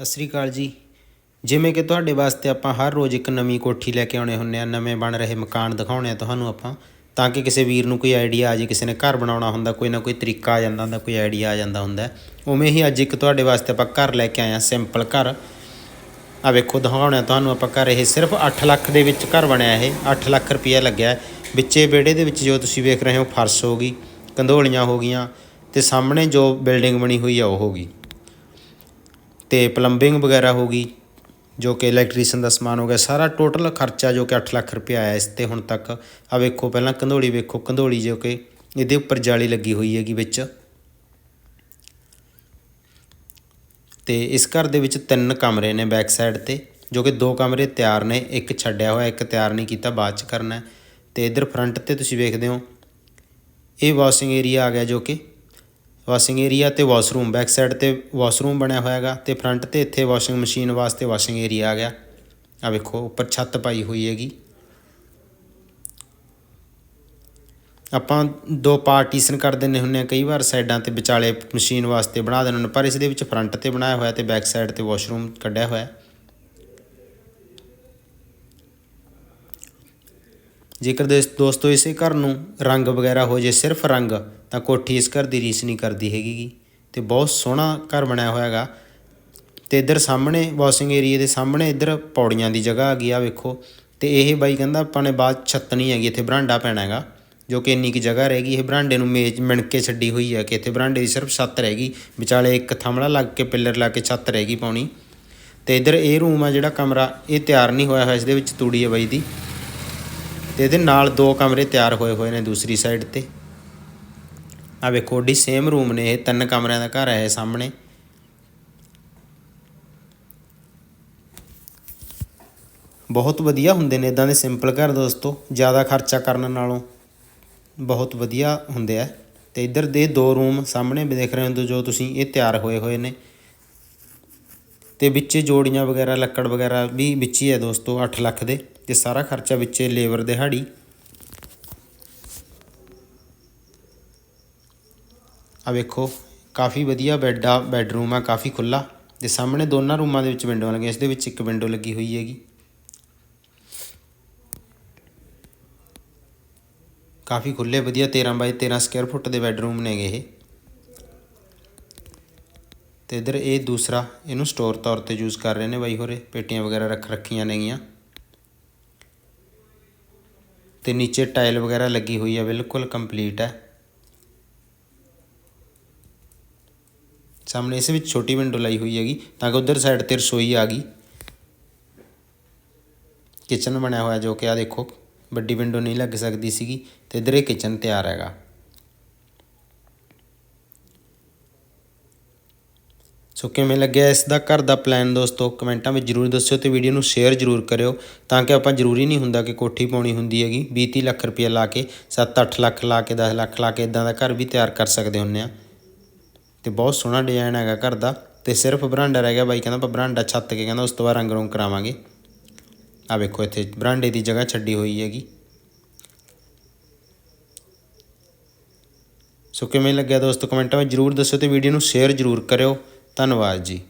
ਸਤਿ ਸ੍ਰੀ ਅਕਾਲ ਜੀ। ਜਿਵੇਂ ਕਿ ਤੁਹਾਡੇ ਵਾਸਤੇ ਆਪਾਂ ਹਰ ਰੋਜ਼ ਇੱਕ ਨਵੀਂ ਕੋਠੀ ਲੈ ਕੇ ਆਉਣੇ ਹੁੰਨੇ ਆ ਨਵੇਂ ਬਣ ਰਹੇ ਮਕਾਨ ਦਿਖਾਉਣੇ ਆ ਤੁਹਾਨੂੰ ਆਪਾਂ, ਤਾਂ ਕਿ ਕਿਸੇ ਵੀਰ ਨੂੰ ਕੋਈ ਆਈਡੀਆ ਆ ਜੇ, ਕਿਸੇ ਨੇ ਘਰ ਬਣਾਉਣਾ ਹੁੰਦਾ, ਕੋਈ ਨਾ ਕੋਈ ਤਰੀਕਾ ਆ ਜਾਂਦਾ ਹੁੰਦਾ, ਕੋਈ ਆਈਡੀਆ ਆ ਜਾਂਦਾ ਹੁੰਦਾ। ਉਵੇਂ ਹੀ ਅੱਜ ਇੱਕ ਤੁਹਾਡੇ ਵਾਸਤੇ ਆਪਾਂ ਘਰ ਲੈ ਕੇ ਆਏ ਆ ਸਿੰਪਲ ਘਰ। ਆ ਵੇਖੋ, ਦਿਖਾਉਣੇ ਆ ਤੁਹਾਨੂੰ ਆਪਾਂ ਘਰ, ਇਹ ਸਿਰਫ 8 ਲੱਖ ਦੇ ਵਿੱਚ ਘਰ ਬਣਿਆ ਇਹ 8 ਲੱਖ ਰੁਪਇਆ ਲੱਗਿਆ ਹੈ। ਵਿੱਚੇ ਵਿਹੜੇ ਦੇ ਵਿੱਚ ਜੋ ਤੁਸੀਂ ਵੇਖ ਰਹੇ ਹੋ, ਫਰਸ਼ ਹੋ ਗਈ, ਕੰਧੋਲੀਆਂ ਹੋ ਗਈਆਂ, ਤੇ ਸਾਹਮਣੇ ਜੋ ਬਿਲਡਿੰਗ ਬਣੀ ਹੋਈ ਆ, ਉਹ ਹੋ ਗਈ। ਤੇ ਪਲੰਬਿੰਗ ਵਗੈਰਾ ਹੋ ਗਈ, ਜੋ ਕਿ ਇਲੈਕਟ੍ਰੀਸ਼ੀਅਨ ਦਾ ਸਮਾਨ ਹੋ ਗਿਆ, ਸਾਰਾ ਟੋਟਲ ਖਰਚਾ ਜੋ ਕਿ 8 ਲੱਖ ਰੁਪਏ ਆਇਆ ਇਸ ਤੇ ਹੁਣ ਤੱਕ ਆ ਵੇਖੋ ਪਹਿਲਾਂ ਕੰਧੋਲੀ ਵੇਖੋ, ਕੰਧੋਲੀ ਜੋ ਕਿ ਇਹਦੇ ਉੱਪਰ ਜਾਲੀ ਲੱਗੀ ਹੋਈ ਹੈਗੀ ਵਿੱਚ ਤੇ ਇਸ ਘਰ ਦੇ ਵਿੱਚ ਤਿੰਨ ਕਮਰੇ ਨੇ ਬੈਕ ਸਾਈਡ ਤੇ, ਜੋ ਕਿ ਦੋ ਕਮਰੇ ਤਿਆਰ ਨੇ, ਇੱਕ ਛੱਡਿਆ ਹੋਇਆ, ਇੱਕ ਤਿਆਰ ਨਹੀਂ ਕੀਤਾ, ਬਾਅਦ ਚ ਕਰਨਾ ਹੈ। ਤੇ ਇਧਰ ਫਰੰਟ ਤੇ ਤੁਸੀਂ ਵੇਖਦੇ ਹੋ, ਇਹ ਵਾਸ਼ਿੰਗ ਏਰੀਆ ਆ ਗਿਆ ਜੋ ਕਿ ਵਾਸ਼ਿੰਗ ਏਰੀਆ ਤੇ ਵਾਸ਼ਰੂਮ ਬੈਕ ਸਾਈਡ ਤੇ ਵਾਸ਼ਰੂਮ ਬਣਿਆ ਹੋਇਆ ਹੈਗਾ ਤੇ ਫਰੰਟ ਤੇ ਇੱਥੇ ਵਾਸ਼ਿੰਗ ਮਸ਼ੀਨ ਵਾਸਤੇ ਵਾਸ਼ਿੰਗ ਏਰੀਆ ਆ ਗਿਆ। ਆ ਵੇਖੋ, ਉੱਪਰ ਛੱਤ ਪਾਈ ਹੋਈ ਹੈਗੀ। ਆਪਾਂ ਦੋ ਪਾਰਟੀਸ਼ਨ ਕਰ ਦਿੰਦੇ ਹੁੰਨੇ ਆ ਕਈ ਵਾਰ ਸਾਈਡਾਂ ਤੇ ਵਿਚਾਲੇ ਮਸ਼ੀਨ ਵਾਸਤੇ ਬਣਾ ਦਿੰਦੇ ਹੁੰਦੇ ਪਰ ਇਸ ਦੇ ਵਿੱਚ ਫਰੰਟ ਤੇ ਬਣਾਇਆ ਹੋਇਆ ਤੇ ਬੈਕ ਸਾਈਡ ਤੇ ਵਾਸ਼ਰੂਮ ਕੱਢਿਆ ਹੋਇਆ। ਜੇਕਰ ਦੋਸ- ਦੋਸਤੋ ਇਸੇ ਘਰ ਨੂੰ ਰੰਗ ਵਗੈਰਾ ਹੋ ਜੇ ਸਿਰਫ ਰੰਗ, ਤਾਂ ਕੋਠੀ ਇਸ ਘਰ ਦੀ ਰੀਸ ਨਹੀਂ ਕਰਦੀ ਹੈਗੀ ਗੀ ਤੇ ਬਹੁਤ ਸੋਹਣਾ ਘਰ ਬਣਿਆ ਹੋਇਆ ਹੈਗਾ। ਤੇ ਇੱਧਰ ਸਾਹਮਣੇ ਵਾਸ਼ਿੰਗ ਏਰੀਆ ਦੇ ਸਾਹਮਣੇ ਇੱਧਰ ਪੌੜੀਆਂ ਦੀ ਜਗ੍ਹਾ ਆ ਗਈ ਆ, ਵੇਖੋ। ਤੇ ਇਹ ਬਾਈ ਕਹਿੰਦਾ ਆਪਾਂ ਨੇ ਬਾਅਦ ਛੱਤ ਨਹੀਂ ਹੈਗੀ, ਇੱਥੇ ਬਰਾਂਡਾ ਪੈਣਾ ਹੈਗਾ, ਜੋ ਕਿ ਇੰਨੀ ਕੀ ਜਗ੍ਹਾ ਰਹਿ ਗਈ। ਇਹ ਬਰਾਂਡੇ ਨੂੰ ਮੇਜ਼ ਮਿਣ ਕੇ ਛੱਡੀ ਹੋਈ ਹੈ ਕਿ ਇੱਥੇ ਬਰਾਂਡੇ ਦੀ ਸਿਰਫ ਛੱਤ ਰਹਿ ਗਈ। ਵਿਚਾਲੇ ਇੱਕ ਥਮਲਾ ਲੱਗ ਕੇ ਪਿੱਲਰ ਲਾ ਕੇ ਛੱਤ ਰਹਿ ਗਈ ਪਾਉਣੀ। ਤੇ ਇੱਧਰ ਇਹ ਰੂਮ ਆ ਜਿਹੜਾ ਕਮਰਾ, ਇਹ ਤਿਆਰ ਨਹੀਂ ਹੋਇਆ ਹੋਇਆ, ਇਸ ਦੇ ਵਿੱਚ ਤੂੜੀ ਹੈ ਬਾਈ ਦੀ। ਤੇ ਇਹਦੇ ਨਾਲ ਦੋ ਕਮਰੇ ਤਿਆਰ ਹੋਏ ਹੋਏ ਨੇ ਦੂਸਰੀ ਸਾਈਡ ਤੇ। ਆ ਵੇਖੋ ਡੀ ਸੇਮ ਰੂਮ ਨੇ ਇਹ, ਤਿੰਨ ਕਮਰਿਆਂ ਦਾ ਘਰ ਹੈ ਇਹ ਸਾਹਮਣੇ। ਬਹੁਤ ਵਧੀਆ ਹੁੰਦੇ ਨੇ ਇਦਾਂ ਦੇ ਸਿੰਪਲ ਘਰ ਦੋਸਤੋ, ਜ਼ਿਆਦਾ ਖਰਚਾ ਕਰਨ ਨਾਲੋਂ ਬਹੁਤ ਵਧੀਆ ਹੁੰਦੇ ਆ। ਤੇ ਇੱਧਰ ਦੇ ਦੋ ਰੂਮ ਸਾਹਮਣੇ ਵੀ ਦੇਖ ਰਹੇ ਹੋ ਜੋ ਤੁਸੀਂ, ਇਹ ਤਿਆਰ ਹੋਏ ਹੋਏ ਨੇ। ਤੇ ਵਿੱਚੇ ਜੋੜੀਆਂ ਵਗੈਰਾ, ਲੱਕੜ ਵਗੈਰਾ ਵੀ ਵਿੱਚ ਹੀ ਹੈ ਦੋਸਤੋ 8 ਲੱਖ ਦੇ ਤੇ ਸਾਰਾ ਖਰਚਾ ਵਿੱਚੇ ਲੇਬਰ ਦਿਹਾੜੀ ਆ ਵੇਖੋ, ਕਾਫੀ ਵਧੀਆ ਬੈੱਡ ਆ ਬੈੱਡਰੂਮ ਆ, ਕਾਫੀ ਖੁੱਲਾ ਤੇ ਸਾਹਮਣੇ ਦੋਨਾਂ ਰੂਮਾਂ ਦੇ ਵਿੱਚ ਵਿੰਡੋ ਲੱਗੀਆਂ ਇਸ ਦੇ ਵਿੱਚ ਇੱਕ ਵਿੰਡੋ ਲੱਗੀ ਹੋਈ ਹੈਗੀ। ਕਾਫੀ ਖੁੱਲੇ ਵਧੀਆ 13 ਬਾਈ 13 ਸਕੁਅਰ ਫੁੱਟ ਦੇ ਬੈੱਡਰੂਮ ਨੇਗੇ ਇਹ। ਤੇ ਇਧਰ ਇਹ ਦੂਸਰਾ, ਇਹਨੂੰ ਸਟੋਰ ਤੌਰ ਤੇ ਯੂਜ਼ ਕਰ ਰਹੇ ਨੇ ਬਾਈ ਹੋਰੇ, ਪੇਟੀਆਂ ਵਗੈਰਾ ਰੱਖ ਰੱਖੀਆਂ ਨੇਗੀਆਂ। ਤੇ ਨੀਚੇ ਟਾਇਲ ਵਗੈਰਾ ਲੱਗੀ ਹੋਈ ਹੈ ਬਿਲਕੁਲ ਕੰਪਲੀਟ ਹੈ ਸਾਹਮਣੇ ਇਸ ਵਿੱਚ ਛੋਟੀ ਵਿੰਡੋ ਲਾਈ ਹੋਈ ਹੈਗੀ, ਤਾਂ ਕਿ ਉਧਰ ਸਾਈਡ ਤੇ ਰਸੋਈ ਆ ਗਈ। ਕਿਚਨ ਬਣਿਆ ਹੋਇਆ ਜੋ ਕਿ ਆ ਦੇਖੋ, ਵੱਡੀ ਵਿੰਡੋ ਨਹੀਂ ਲੱਗ ਸਕਦੀ ਸੀਗੀ, ਤੇ ਇਧਰ ਇਹ ਕਿਚਨ ਤਿਆਰ ਹੈਗਾ। ਸੋ ਕਿਵੇਂ ਲੱਗਿਆ ਇਸ ਦਾ ਘਰ ਦਾ ਪਲਾਨ ਦੋਸਤੋ? ਕਮੈਂਟਾਂ ਵਿੱਚ ਜਰੂਰ ਦੱਸਿਓ ਤੇ ਵੀਡੀਓ ਨੂੰ ਸ਼ੇਅਰ ਜਰੂਰ ਕਰਿਓ ਤਾਂ ਕਿ ਆਪਾਂ ਜ਼ਰੂਰੀ ਨਹੀਂ ਹੁੰਦਾ ਕਿ ਕੋਠੀ ਪਾਉਣੀ ਹੁੰਦੀ ਹੈਗੀ 20 ਲੱਖ ਰੁਪਏ ਲਾ ਕੇ 7-8 ਲੱਖ ਲਾ ਕੇ 10 ਲੱਖ ਲਾ ਕੇ ਇਦਾਂ ਦਾ ਘਰ ਵੀ ਤਿਆਰ ਕਰ ਸਕਦੇ ਹੁੰਨੇ ਆ। ਤੇ ਬਹੁਤ ਸੋਹਣਾ ਡਿਜ਼ਾਈਨ ਹੈਗਾ ਘਰ ਦਾ ਤੇ ਸਿਰਫ ਬਰਾਂਡਾ ਰਹਿ ਗਿਆ ਬਾਈ, ਕਹਿੰਦਾ ਆਪਾਂ ਬਰਾਂਡਾ ਛੱਤ ਕੇ, ਕਹਿੰਦਾ ਉਸ ਤੋਂ ਬਾਅਦ ਰੰਗ ਰੋਂਗ ਕਰਾਵਾਂਗੇ। ਆ ਵੇਖੋ ਇੱਥੇ ਬਰਾਂਡੇ ਦੀ ਜਗ੍ਹਾ ਛੱਡੀ ਹੋਈ ਹੈਗੀ। ਸੋ ਕਿਵੇਂ ਲੱਗਿਆ ਦੋਸਤੋ? ਕਮੈਂਟਾਂ ਵਿੱਚ ਜਰੂਰ ਦੱਸਿਓ ਤੇ ਵੀਡੀਓ ਨੂੰ ਸ਼ੇਅਰ ਜਰੂਰ ਕਰਿਓ। ਧੰਨਵਾਦ ਜੀ।